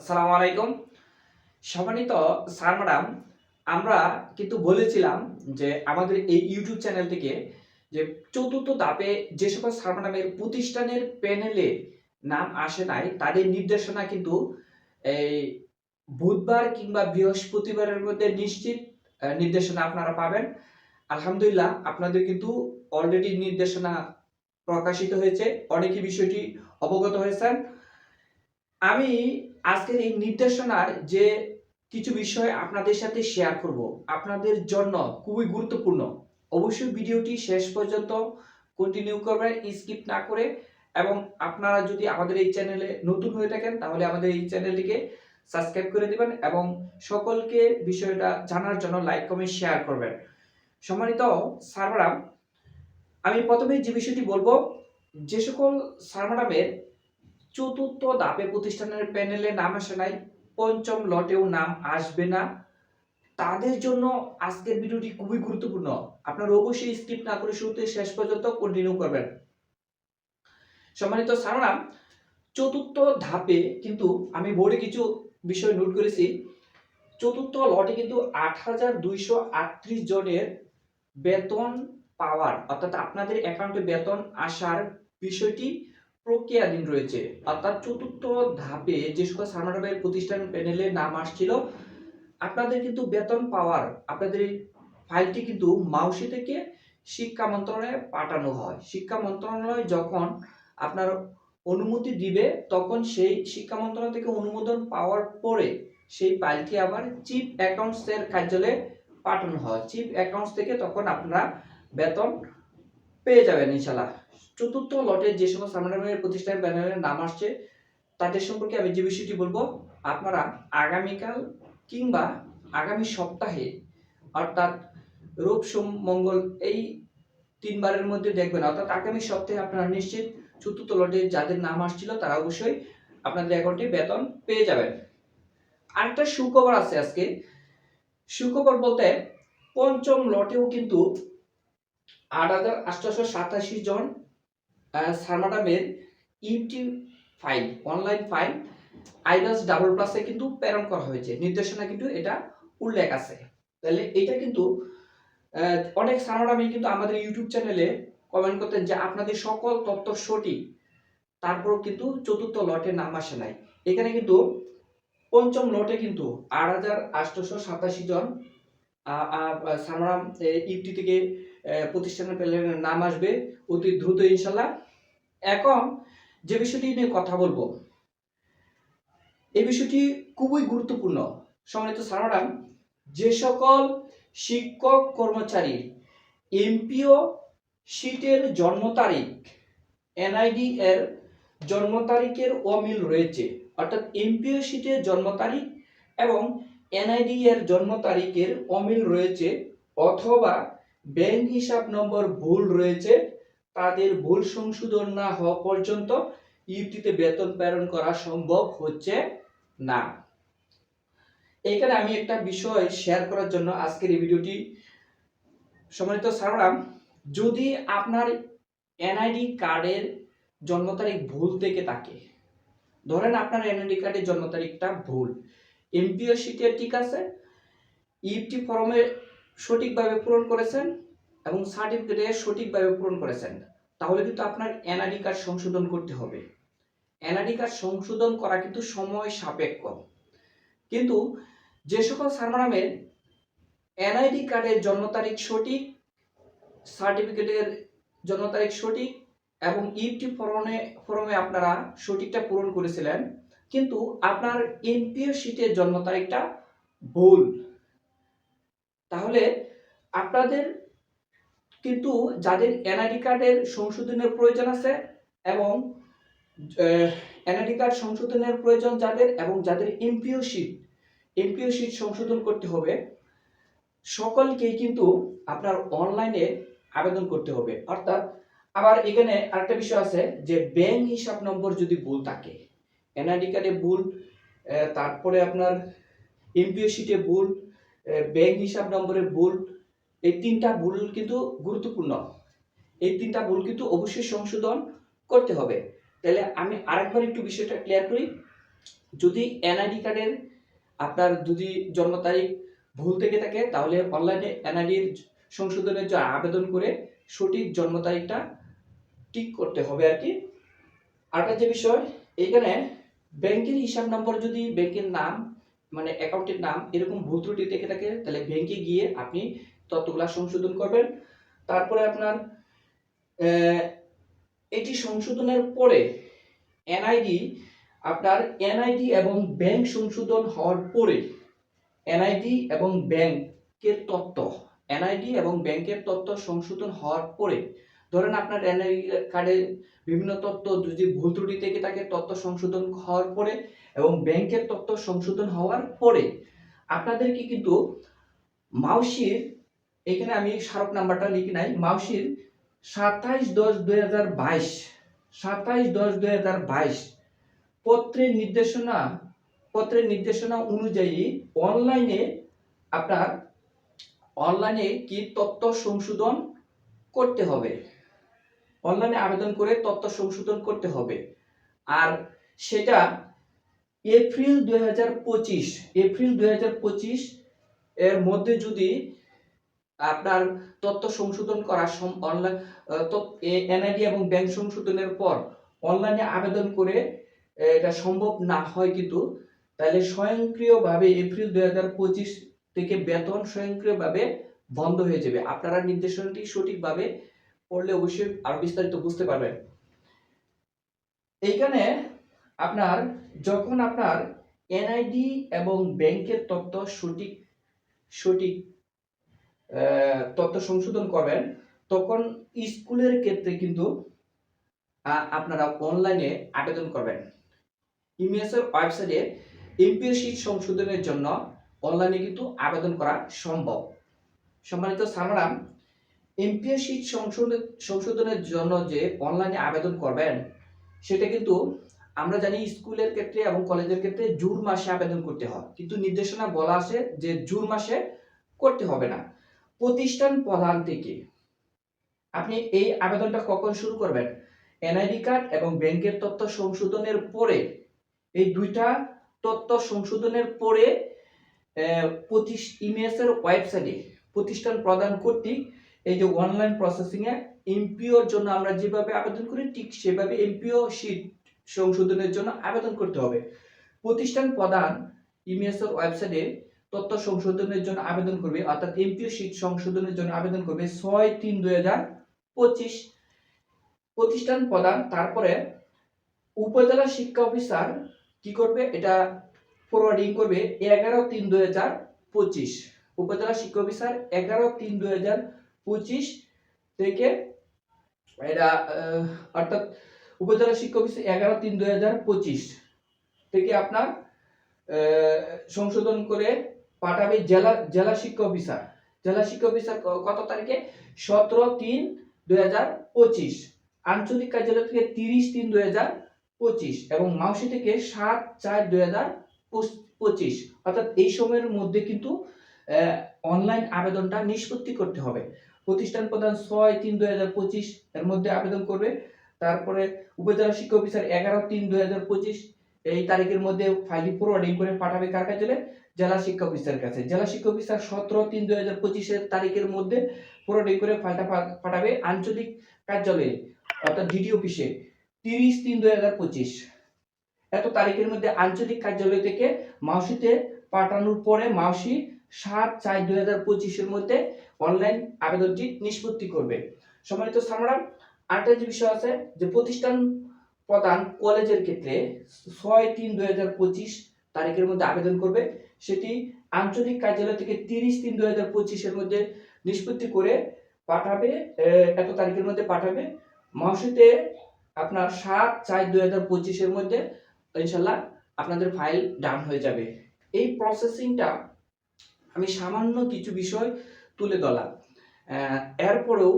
আসসালামু আলাইকুম। সম্মানিত স্যার, ম্যাডাম, আমরা কিন্তু বলেছিলাম যে আমাদের এই ইউটিউব চ্যানেল থেকে যে চতুর্থ ধাপে যে সকল স্যার ম্যাডামের প্রতিষ্ঠানের প্যানেলে নাম আসে নাই, তাদের নির্দেশনা কিন্তু এই বুধবার কিংবা বৃহস্পতিবারের মধ্যে নিশ্চিত নির্দেশনা আপনারা পাবেন। আলহামদুলিল্লাহ, আপনাদের কিন্তু অলরেডি নির্দেশনা প্রকাশিত হয়েছে। অনেকে বিষয়টি অবগত হয়েছেন। আমি আজকের এই নির্দেশনার যে কিছু বিষয় আপনাদের সাথে শেয়ার করব, আপনাদের জন্য খুবই গুরুত্বপূর্ণ। অবশ্যই ভিডিওটি শেষ পর্যন্ত কন্টিনিউ করবেন স্কিপ না করে, এবং আপনারা যদি আমাদের এই চ্যানেলে নতুন হয়ে থাকেন, তাহলে আমাদের এই চ্যানেলটিকে সাবস্ক্রাইব করে দিবেন এবং সকলকে বিষয়টা জানার জন্য লাইক কমেন্ট শেয়ার করবেন। সম্মানিত সার্ভারাম আমি প্রথমে যে বিষয়টি বলব, যে সকল সার্ভারামের চতুর্থ ধাপে প্রতিষ্ঠানের প্যানেলে নাম আসে নাই, পঞ্চম লটেও নাম আসবে না। তাদের জন্য আজকের ভিডিওটি খুবই গুরুত্বপূর্ণ। আপনারা অবশ্যই স্কিপ না করে শুরুতে শেষ পর্যন্ত কন্টিনিউ করবেন। সম্মানিত সারনাম, চতুর্থ ধাপে কিন্তু আমি বোর্ডে কিছু বিষয় নোট করেছি। চতুর্থ লটে কিন্তু আট হাজার দুইশো আটত্রিশ জনের বেতন পাওয়ার, অর্থাৎ আপনাদের অ্যাকাউন্টে বেতন আসার বিষয়টি প্রক্রিয়াধীন রয়েছে। অর্থাৎ চতুর্থ ধাপে যে সকল সার্মাডামের প্রতিষ্ঠান প্যানেলে নাম আসছিল, আপনাদের কিন্তু বেতন পাওয়ার, আপনাদের এই ফাইলটি কিন্তু মাউসি থেকে শিক্ষা মন্ত্রণালয়ে পাঠানো হয়। শিক্ষা মন্ত্রণালয় যখন আপনার অনুমতি দিবে, তখন সেই শিক্ষা মন্ত্রণালয় থেকে অনুমোদন পাওয়ার পরে সেই ফাইলটি আবার চিফ অ্যাকাউন্টসের কার্যালয়ে পাঠানো হয়। চিফ অ্যাকাউন্টস থেকে তখন আপনারা বেতন পেয়ে যাবেন ইনশাল্লাহ চতুর্থ লটে যে সমস্ত সামনের প্রতিষ্ঠান প্যানেলের নাম আসছে, তাদের সম্পর্কে আমি যে বিষয়টি বলব, আপনারা আগামীকাল কিংবা আগামী সপ্তাহে, অর্থাৎ রূপ সোম, মঙ্গল এই তিনবারের মধ্যে দেখবেন, অর্থাৎ আগামী সপ্তাহে আপনারা নিশ্চিত চতুর্থ লটে যাদের নাম আসছিল, তারা অবশ্যই আপনাদের অ্যাকাউন্টে বেতন পেয়ে যাবেন। আরেকটা সুখবর আছে আজকে। সুখবর বলতে, পঞ্চম লটেও কিন্তু আট হাজার আটশোশো সাতাশি জন সারমাডামের ইউটি ফাইল অনলাইন ফাইল আইবাস ডাবল প্লাসে কিন্তু প্রেরণ করা হয়েছে। নির্দেশনা কিন্তু এটা উল্লেখ আছে। তাহলে এটা কিন্তু অনেক সারমাডামে কিন্তু আমাদের ইউটিউব চ্যানেলে কমেন্ট করতেন যে আপনাদের সকল তথ্য সঠিক। তারপরও কিন্তু চতুর্থ লটে নাম আসে নাই। এখানে কিন্তু পঞ্চম লটে কিন্তু আট হাজার আটশোশো সাতাশি জন সারমাডাম ইউটি থেকে প্রতিষ্ঠানের প্যানেলের নাম আসবে, অতি দ্রুত ইনশাল্লাহ। এখন যে বিষয়টি নিয়ে কথা বলব, এই বিষয়টি খুবই গুরুত্বপূর্ণ। সম্মানিত সারাডাম যে সকল শিক্ষক কর্মচারীর এমপিও শীটের জন্ম তারিখ, এনআইডি এর জন্ম তারিখের অমিল রয়েছে, অর্থাৎ এমপিও শীটের জন্ম তারিখ এবং এনআইডি এর জন্ম তারিখের অমিল রয়েছে অথবা ব্যাংক হিসাব নম্বর ভুল রয়েছে, তাদের ভুল সংশোধন না হওয়া পর্যন্ত ইউটিতে বেতন প্রেরণ করা সম্ভব হচ্ছে না। এইখানে আমি একটা বিষয় শেয়ার করার জন্য আজকের এই ভিডিওটি সম্মানিত সারলাম যদি আপনার এনআইডি কার্ডের জন্ম তারিখ ভুল থেকে থাকে, ধরেন আপনার এনআইডি কার্ডের জন্ম তারিখটা ভুল এমপিও শিটে ঠিক আছে ইউটি ফর্মে সঠিকভাবে পূরণ করেছেন এবং সার্টিফিকেটে সঠিকভাবে পূরণ করেছেন। তাহলে কিন্তু আপনার এনআইডি কার্ড সংশোধন করতে হবে। এনআইডি কার্ড সংশোধন করা কিন্তু সময় সাপেক্ষ। কিন্তু যে সকল সারমারামের এনআইডি কার্ডের জন্ম তারিখ সঠিক সার্টিফিকেটের জন্ম তারিখ সঠিক এবং ইউটি ফর্মে ফর্মে আপনারা সঠিকটা পূরণ করেছিলেন কিন্তু আপনার এমপিও শিটের জন্ম তারিখটা ভুল। তাহলে আপনাদের কিন্তু যাদের এনআইডি কার্ডের সংশোধনের প্রয়োজন আছে এবং এনআইডি কার্ড সংশোধনের প্রয়োজন যাদের এবং যাদের এমপিও শিট এমপিও শিট সংশোধন করতে হবে, সকলকেই কিন্তু আপনার অনলাইনে আবেদন করতে হবে। অর্থাৎ আবার এখানে আরেকটা বিষয় আছে যে ব্যাংক হিসাব নম্বর যদি ভুল থাকে এনআইডি কার্ডে ভুল তারপরে আপনার এমপিও শিটে ভুল ব্যাংক হিসাব নম্বরে ভুল, এই তিনটা ভুল কিন্তু গুরুত্বপূর্ণ। এই তিনটা ভুল কিন্তু অবশ্যই সংশোধন করতে হবে। তাহলে আমি আরেকবার একটু বিষয়টা ক্লিয়ার করি। যদি এনআইডি কার্ডের আপনার যদি জন্ম তারিখ ভুল থেকে থাকে, তাহলে অনলাইনে এনআইডির সংশোধনের জন্য আবেদন করে সঠিক জন্ম তারিখটা ঠিক করতে হবে আর কি। আরেকটা যে বিষয় এখানে ব্যাংকের হিসাব নম্বর যদি ব্যাংকের নাম মানে অ্যাকাউন্টের নাম এরকম ভুল ত্রুটি থেকে থাকে, তাহলে ব্যাংকে গিয়ে আপনি তথ্যগুলা সংশোধন করবেন। তারপরে আপনার এটি সংশোধনের পরে এনআইডি আপনার এনআইডি এবং ব্যাংক সংশোধন হওয়ার পরে এনআইডি এবং ব্যাংকের তথ্য এনআইডি এবং ব্যাংকের তথ্য সংশোধন হওয়ার পরে ধরেন আপনার এনআইডি কার্ডে বিভিন্ন তথ্য যদি ভুল ত্রুটি থেকে থাকে তথ্য সংশোধন হওয়ার পরে এবং ব্যাংকের তথ্য সংশোধন হওয়ার পরে আপনাদেরকে কিন্তু মাউসির, এখানে আমি স্মারক নাম্বারটা লিখি নাই, মাউসির সাতাইশ দশ দুই হাজার বাইশ, সাতাইশ দশ দুই হাজার বাইশ পত্রের নির্দেশনা পত্রের নির্দেশনা অনুযায়ী অনলাইনে আপনার, অনলাইনে কি তথ্য সংশোধন করতে হবে? অনলাইনে আবেদন করে তথ্য সংশোধন করতে হবে। আর সেটা এপ্রিল দুই হাজার পঁচিশ, এপ্রিল দুই হাজার পঁচিশ এর মধ্যে যদি আপনার তথ্য সংশোধন করা অনলাইন এনআইডি এবং ব্যাংক সংশোধনের পর অনলাইনে আবেদন করে এটা সম্ভব না হয় কিন্তু, তাহলে স্বয়ংক্রিয়ভাবে এপ্রিল দুই হাজার পঁচিশ থেকে বেতন স্বয়ংক্রিয়ভাবে বন্ধ হয়ে যাবে। আপনারা নির্দেশনাটি সঠিকভাবে পড়লে অবশ্যই আরও বিস্তারিত বুঝতে পারবেন। এইখানে আপনার যখন আপনার এনআইডি এবং ব্যাংকের তথ্য সঠিক সঠিক তথ্য সংশোধন করবেন, তখন স্কুলের ক্ষেত্রে কিন্তু আপনারা অনলাইনে আবেদন করবেন। ইমিএস এর ওয়েবসাইটে এমপিও শীট সংশোধনের জন্য অনলাইনে কিন্তু আবেদন করা সম্ভব। সম্মানিত সামরাম এমপিও সংশোধন সংশোধনের জন্য যে অনলাইনে আবেদন করবেন, সেটা কিন্তু আমরা জানি স্কুলের ক্ষেত্রে এবং কলেজের ক্ষেত্রে জুন মাসে আবেদন করতে হয়। কিন্তু নির্দেশনা বলা আছে যে জুন মাসে করতে হবে না। প্রতিষ্ঠান প্রধান থেকে আপনি এই আবেদনটা কখন শুরু করবেন? এনআইডি কার্ড এবং ব্যাংকের তথ্য সংশোধনের পরে, এই দুইটা তথ্য সংশোধনের পরে ইমেএস এর ওয়েবসাইটে প্রতিষ্ঠান প্রদান কর্তৃক এই যে অনলাইন প্রসেসিং এ এমপিওর জন্য আমরা যেভাবে আবেদন করি, ঠিক সেভাবে এমপিও শীট সংশোধনের জন্য আবেদন করতে হবে। প্রতিষ্ঠান প্রদান ইমেএস এর ওয়েবসাইটে তথ্য সংশোধনের জন্য আবেদন করবে, অর্থাৎ এমপিও শীট সংশোধনের জন্য আবেদন করবে ছয় তিন দুই হাজার পঁচিশ। প্রতিষ্ঠান প্রদান তারপরে উপজেলা শিক্ষা অফিসার কি করবে? এটা ফরওয়ার্ডিং করবে এগারো তিন দুই হাজার পঁচিশ। উপজেলা শিক্ষা অফিসার এগারো তিন দুই হাজার পঁচিশ থেকে এটা অর্থাৎ উপজেলা শিক্ষা অফিসার এগারো তিন দুই হাজার পঁচিশ থেকে আপনার সংশোধন করে পাঠাবে জেলা জেলা শিক্ষা অফিসার। জেলা শিক্ষা অফিসার কত তারিখে? সতেরো তিন দুই হাজার পঁচিশ। আঞ্চলিক কার্যালয় থেকে তিরিশ তিন দুই হাজার পঁচিশ এবং মাউসি থেকে সাত চার দুই হাজার পঁচিশ। অর্থাৎ এই সময়ের মধ্যে কিন্তু অনলাইন আবেদনটা নিষ্পত্তি করতে হবে। প্রতিষ্ঠান প্রধান ছয় তিন দুই হাজার পঁচিশ এর মধ্যে আবেদন করবে। তারপরে উপজেলা শিক্ষা অফিসার এগারো তিন দুই হাজার পঁচিশ, এই তারিখের মধ্যে ফাইলটি ফরওয়ার্ডিং করে পাঠাবে কার কাছে জেলা শিক্ষা অফিসারের কাছে। জেলা শিক্ষা অফিসার সতেরো তিন দুই হাজার পঁচিশের তারিখের মধ্যে ফরওয়ার্ডিং করে ফাইলটা পাঠাবে আঞ্চলিক কার্যালয়ে, অর্থাৎ ডিডি অফিসে তিরিশ তিন দুই হাজার পঁচিশ। এত তারিখের মধ্যে আঞ্চলিক কার্যালয় থেকে মাউসিতে পাঠানোর পরে মাউসি সাত চার দুই হাজার পঁচিশের মধ্যে অনলাইন আবেদনটি নিষ্পত্তি করবে। সম্মানিত সামরা আরেকটা যে বিষয় আছে যে প্রতিষ্ঠান প্রদান কলেজের ক্ষেত্রে ছয় তিন দুই হাজার পঁচিশ তারিখের মধ্যে আবেদন করবে। সেটি আঞ্চলিক কার্যালয় থেকে তিরিশ তিন দুই হাজার পঁচিশের মধ্যে নিষ্পত্তি করে পাঠাবে এত তারিখের মধ্যে পাঠাবে। মাউসিতে আপনার সাত চার দুই হাজার পঁচিশের মধ্যে ইনশাল্লাহ আপনাদের ফাইল ডান হয়ে যাবে। এই প্রসেসিংটা আমি সামান্য কিছু বিষয় তুলে ধরলাম। এরপরেও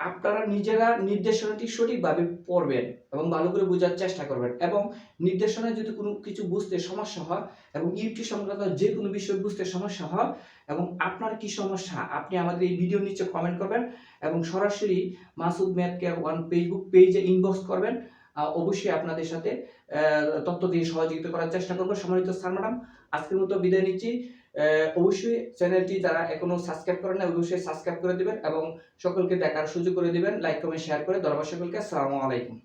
আপনারা নিজেরা নির্দেশনাটি সঠিকভাবে পড়বেন এবং ভালো করে বোঝার চেষ্টা করবেন এবং নির্দেশনায় যদি কোনো কিছু বুঝতে সমস্যা হয় এবং ইউটি সংক্রান্ত যে কোনো বিষয় বুঝতে সমস্যা হয় এবং আপনার কি সমস্যা, আপনি আমাদের এই ভিডিও নিচে কমেন্ট করবেন এবং সরাসরি Masud math care one Facebook পেজে ইনবক্স করবেন। অবশ্যই আপনাদের সাথে তথ্য দিয়ে সহযোগিতা করার চেষ্টা করব। সম্মানিত স্যার, ম্যাডাম, আজকের মতো বিদায় নিচ্ছি। অবশ্যই চ্যানেলটি যারা এখনও সাবস্ক্রাইব করেন না অবশ্যই সাবস্ক্রাইব করে দিবেন এবং সকলকে দেখার সুযোগ করে দিবেন। লাইক, কমেন্ট শেয়ার করে। ধন্যবাদ সকলকে। আসসালামু আলাইকুম।